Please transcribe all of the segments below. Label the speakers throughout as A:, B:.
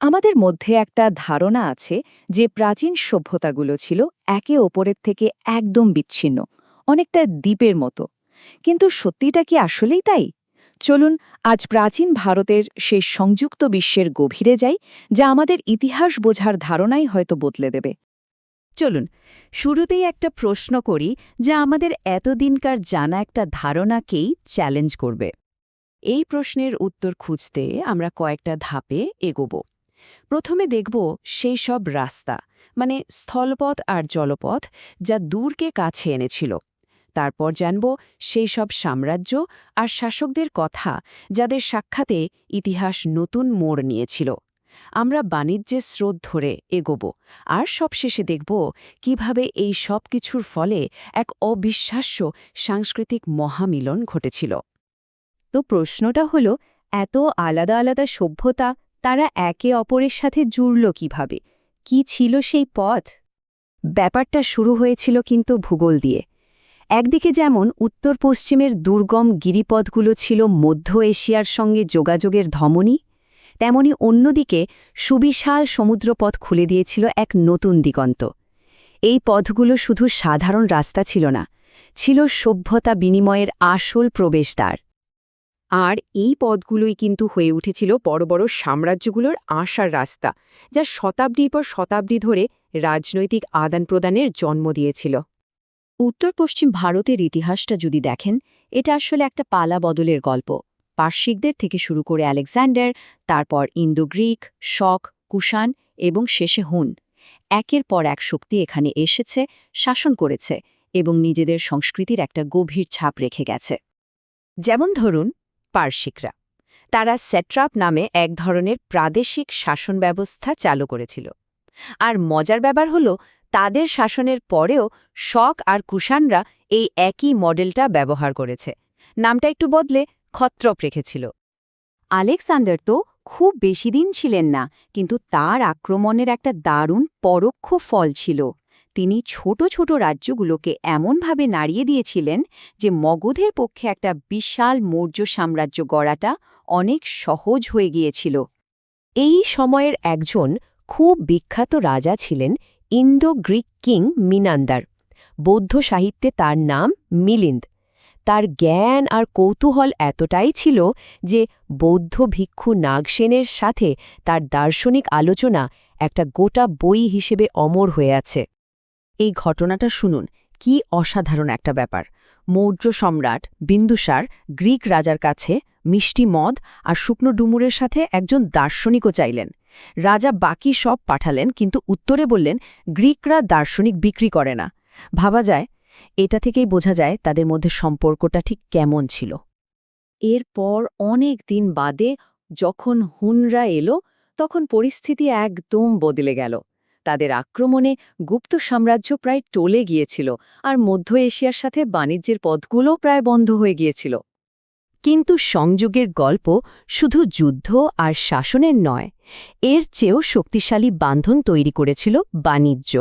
A: আমাদের মধ্যে একটা ধারণা আছে যে প্রাচীন সভ্যতাগুলো ছিল একে ওপরের থেকে একদম বিচ্ছিন্ন, অনেকটা দ্বীপের মতো। কিন্তু সত্যিটা কি আসলেই তাই? চলুন, আজ প্রাচীন ভারতের সেই সংযুক্ত বিশ্বের গভীরে যাই, যা আমাদের ইতিহাস বোঝার ধারণাই হয়তো বদলে দেবে।
B: চলুন, শুরুতেই একটা প্রশ্ন করি যা আমাদের এতদিনকার জানা একটা ধারণাকেই চ্যালেঞ্জ করবে। এই প্রশ্নের উত্তর খুঁজতে আমরা কয়েকটা ধাপে এগোব। প্রথমে দেখব সেই সব রাস্তা মানে স্থলপথ আর জলপথ যা দূরকে কাছে এনেছিল। তারপর জানব সেই সব সাম্রাজ্য আর শাসকদের কথা যাদের সাক্ষাতে ইতিহাস নতুন মোড় নিয়েছিল। আমরা বাণিজ্যের স্রোত ধরে এগোব আর সবশেষে দেখব কীভাবে এই সব কিছুর ফলে এক অবিশ্বাস্য সাংস্কৃতিক মহামিলন ঘটেছিল।
A: তো প্রশ্নটা হলো, এত আলাদা আলাদা সভ্যতা তারা একে অপরের সাথে জুড়ল কীভাবে? কি ছিল সেই পথ? ব্যাপারটা শুরু হয়েছিল কিন্তু ভূগোল দিয়ে। একদিকে যেমন উত্তর পশ্চিমের দুর্গম গিরিপথগুলো ছিল মধ্য এশিয়ার সঙ্গে যোগাযোগের ধমনী, তেমনি অন্যদিকে সুবিশাল সমুদ্রপথ খুলে দিয়েছিল এক নতুন দিগন্ত। এই পথগুলো শুধু সাধারণ রাস্তা ছিল না, ছিল সভ্যতা বিনিময়ের আসল প্রবেশদ্বার।
B: আর এই পদগুলোই কিন্তু হয়ে উঠেছিল বড় বড় সাম্রাজ্যগুলোর আশার রাস্তা, যা শতাব্দীর পর শতাব্দী ধরে রাজনৈতিক আদান প্রদানের জন্ম দিয়েছিল।
A: উত্তর পশ্চিম ভারতের ইতিহাসটা যদি দেখেন, এটা আসলে একটা পালা বদলের গল্প। পার্শ্বিকদের থেকে শুরু করে আলেকজান্ডার, তারপর ইন্দো গ্রিক শক, কুষাণ এবং শেষে হুন। একের পর এক শক্তি এখানে এসেছে, শাসন করেছে এবং নিজেদের সংস্কৃতির একটা গভীর ছাপ রেখে গেছে।
B: যেমন ধরুন পার্শ্বিকরা তারা সেট্রাপ নামে এক ধরনের প্রাদেশিক শাসন ব্যবস্থা চালু করেছিল। আর মজার ব্যাপার হল, তাদের শাসনের পরেও শক আর কুষাণরা এই একই মডেলটা ব্যবহার করেছে। নামটা একটু বদলে খত্রপ রেখেছিল।
A: আলেকসান্ডার তো খুব বেশি দিন ছিলেন না, কিন্তু তার আক্রমণের একটা দারুণ পরোক্ষ ফল ছিল। তিনি ছোট ছোট রাজ্যগুলোকে এমনভাবে নাড়িয়ে দিয়েছিলেন যে মগধের পক্ষে একটা বিশাল মৌর্য সাম্রাজ্য গড়াটা অনেক সহজ হয়ে গিয়েছিল।
B: এই সময়ের একজন খুব বিখ্যাত রাজা ছিলেন ইন্দো গ্রিক কিং মিনান্দার। বৌদ্ধ সাহিত্যে তার নাম মিলিন্দ। তার জ্ঞান আর কৌতূহল এতটাই ছিল যে বৌদ্ধ ভিক্ষু নাগসেনের সাথে তার দার্শনিক আলোচনা একটা গোটা বই হিসেবে অমর হয়ে আছে। এই ঘটনাটা শুনুন, কি অসাধারণ একটা ব্যাপার। মৌর্য সম্রাট বিন্দুসার গ্রিক রাজার কাছে মিষ্টি মদ আর শুকনো ডুমুরের সাথে একজন দার্শনিকও চাইলেন। রাজা বাকি সব পাঠালেন কিন্তু উত্তরে বললেন, গ্রিকরা দার্শনিক বিক্রি করে না। ভাবা যায়, এটা থেকেই বোঝা যায় তাদের মধ্যে সম্পর্কটা ঠিক কেমন ছিল।
A: এরপর অনেক দিন বাদে যখন হুনরা এলো, তখন পরিস্থিতি একদম বদলে গেল। তাদের আক্রমণে গুপ্ত সাম্রাজ্য প্রায় টলে গিয়েছিল আর মধ্য এশিয়ার সাথে বাণিজ্যের পথগুলোও প্রায় বন্ধ হয়ে গিয়েছিল।
B: কিন্তু সংযোগের গল্প শুধু যুদ্ধ আর শাসনের নয়, এর চেয়েও শক্তিশালী বান্ধন তৈরি করেছিল বাণিজ্য।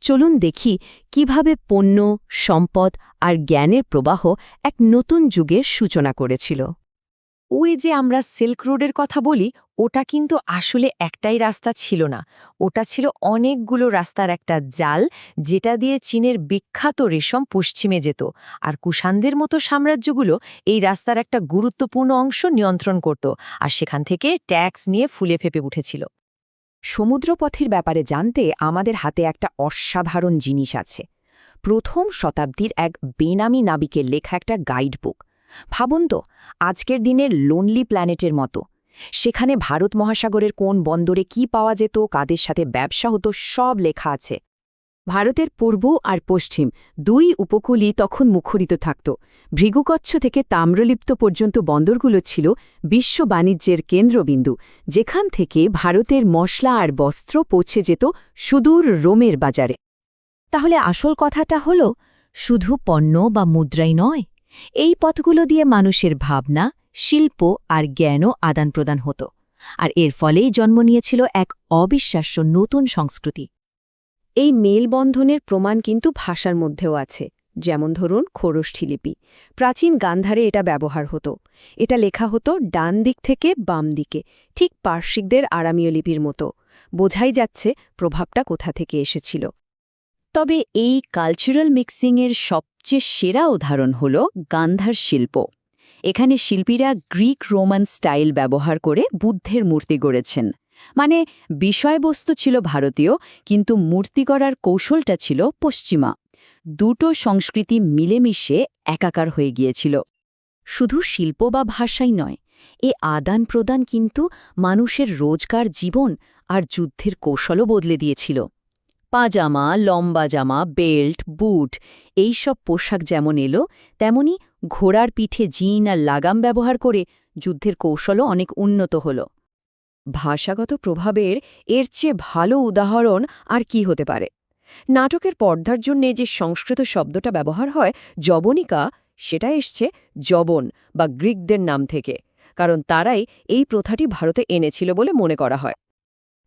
B: চলুন দেখি কীভাবে পণ্য, সম্পদ আর জ্ঞানের প্রবাহ এক নতুন যুগের সূচনা করেছিল।
A: ওই যে আমরা সিল্ক রোডের কথা বলি ওটা কিন্তু আসলে একটাই রাস্তা ছিল না। ওটা ছিল অনেকগুলো রাস্তার একটা জাল, যেটা দিয়ে চীনের বিখ্যাত রেশম পশ্চিমে যেত। আর কুষাণদের মতো সাম্রাজ্যগুলো এই রাস্তার একটা গুরুত্বপূর্ণ অংশ নিয়ন্ত্রণ করত আর সেখান থেকে ট্যাক্স নিয়ে ফুলে ফেপে উঠেছিল। সমুদ্রপথের ব্যাপারে জানতে আমাদের হাতে একটা অসাধারণ জিনিস আছে। প্রথম শতাব্দীর এক বেনামি নাবিকের লেখা একটা গাইডবুক। ভাবুন তো, আজকের দিনের লোনলি প্ল্যানেটের মতো। সেখানে ভারত মহাসাগরের কোন বন্দরে কি পাওয়া যেত, কাদের সাথে ব্যবসা হতো, সব লেখা আছে।
B: ভারতের পূর্ব আর পশ্চিম দুই উপকূলই তখন মুখরিত থাকত। ভৃগুকচ্ছ থেকে তাম্রলিপ্ত পর্যন্ত বন্দরগুলো ছিল বিশ্ব বাণিজ্যের কেন্দ্রবিন্দু, যেখান থেকে ভারতের মশলা আর বস্ত্র পৌঁছে যেত সুদূর রোমের বাজারে।
A: তাহলে আসল কথাটা হল, শুধু পণ্য বা মুদ্রাই নয়? এই পথগুলো দিয়ে মানুষের ভাবনা, শিল্প আর জ্ঞানও আদান প্রদান হতো, আর এর ফলেই জন্ম নিয়েছিল এক অবিশ্বাস্য নতুন সংস্কৃতি।
B: এই মেলবন্ধনের প্রমাণ কিন্তু ভাষার মধ্যেও আছে, যেমন ধরুন খোরষ্ঠী লিপি। প্রাচীন গান্ধারে এটা ব্যবহার হতো। এটা লেখা হতো ডান দিক থেকে বাম দিকে, ঠিক পার্শ্বিকদের আরামীয় লিপির মতো। বোঝাই যাচ্ছে প্রভাবটা কোথা থেকে এসেছিল।
C: তবে এই কালচারাল মিক্সিংয়ের সবচেয়ে সেরা উদাহরণ হল গান্ধার শিল্প। এখানে শিল্পীরা গ্রিক রোমান স্টাইল ব্যবহার করে বুদ্ধের মূর্তি গড়েছেন। মানে বিষয়বস্তু ছিল ভারতীয়, কিন্তু মূর্তি করার কৌশলটা ছিল পশ্চিমা। দুটো সংস্কৃতি মিলেমিশে একাকার হয়ে গিয়েছিল। শুধু শিল্প বা ভাষাই নয়, এ আদান প্রদান কিন্তু মানুষের রোজকার জীবন আর যুদ্ধের কৌশলও বদলে দিয়েছিল। পাজামা, লম্বা জামা, বেল্ট, বুট, এই সব পোশাক যেমন এলো, তেমনি ঘোড়ার পিঠে জিন আর লাগাম ব্যবহার করে যুদ্ধের কৌশলও অনেক উন্নত হল।
B: ভাষাগত প্রভাবের এর চেয়ে ভালো উদাহরণ আর কি হতে পারে? নাটকের পর্দার জন্যে যে সংস্কৃত শব্দটা ব্যবহার হয়, জবনিকা, সেটা এসছে জবন বা গ্রিকদের নাম থেকে, কারণ তারাই এই প্রথাটি ভারতে এনেছিল বলে মনে করা হয়।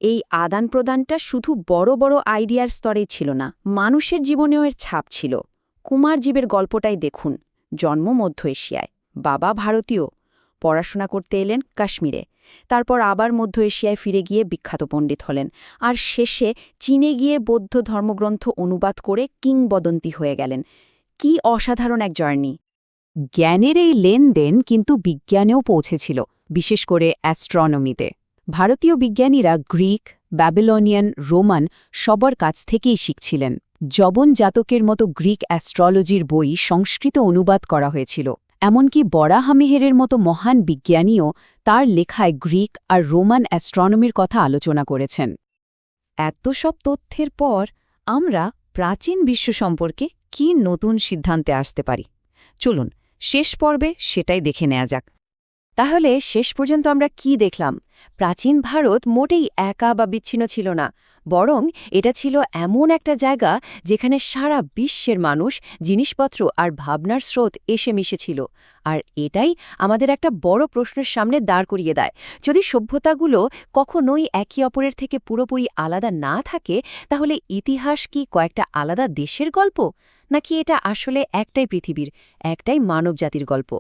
B: এই আদান প্রদানটা শুধু বড় বড় আইডিয়ার স্তরেই ছিল না, মানুষের জীবনেও এর ছাপ ছিল। কুমারজীবের গল্পটাই দেখুন, জন্ম মধ্য এশিয়ায়। বাবা ভারতীয়, পড়াশোনা করতে এলেন কাশ্মীরে, তারপর আবার মধ্য এশিয়ায় ফিরে গিয়ে বিখ্যাত পণ্ডিত হলেন, আর শেষে চীনে গিয়ে বৌদ্ধ ধর্মগ্রন্থ অনুবাদ করে কিংবদন্তি হয়ে গেলেন। কি অসাধারণ এক জার্নি!
C: জ্ঞানের এই লেনদেন কিন্তু বিজ্ঞানেও পৌঁছেছিল, বিশেষ করে অ্যাস্ট্রনমিতে। ভারতীয় বিজ্ঞানীরা গ্রিক, ব্যাবিলনিয়ান, রোমান সবার কাছ থেকেই শিখছিলেন। জবন জাতকের মতো গ্রিক অ্যাস্ট্রোলজির বই সংস্কৃত অনুবাদ করা হয়েছিল। এমনকি বরাহামেহেরের মতো মহান বিজ্ঞানীও তার লেখায় গ্রিক আর রোমান অ্যাস্ট্রনমির কথা আলোচনা করেছেন।
B: এত সব তথ্যের পর আমরা প্রাচীন বিশ্ব সম্পর্কে কি নতুন সিদ্ধান্তে আসতে পারি? চলুন, শেষ পর্বে সেটাই দেখে নেওয়া যাক। তাহলে শেষ পর্যন্ত আমরা কি দেখলাম? প্রাচীন ভারত মোটেই একা বা বিচ্ছিন্ন ছিল না, বরং এটা ছিল এমন একটা জায়গা যেখানে সারা বিশ্বের মানুষ জিনিসপত্র আর ভাবনার স্রোত এসে মিশেছিল। আর এটাই আমাদের একটা বড় প্রশ্নের সামনে দাঁড় করিয়ে দেয়। যদি সভ্যতাগুলো কখনোই একে অপরের থেকে পুরোপুরি আলাদা না থাকে, তাহলে ইতিহাস কি কয়েকটা আলাদা দেশের গল্প? নাকি এটা আসলে একটাই পৃথিবীর, একটাই মানবজাতির গল্প?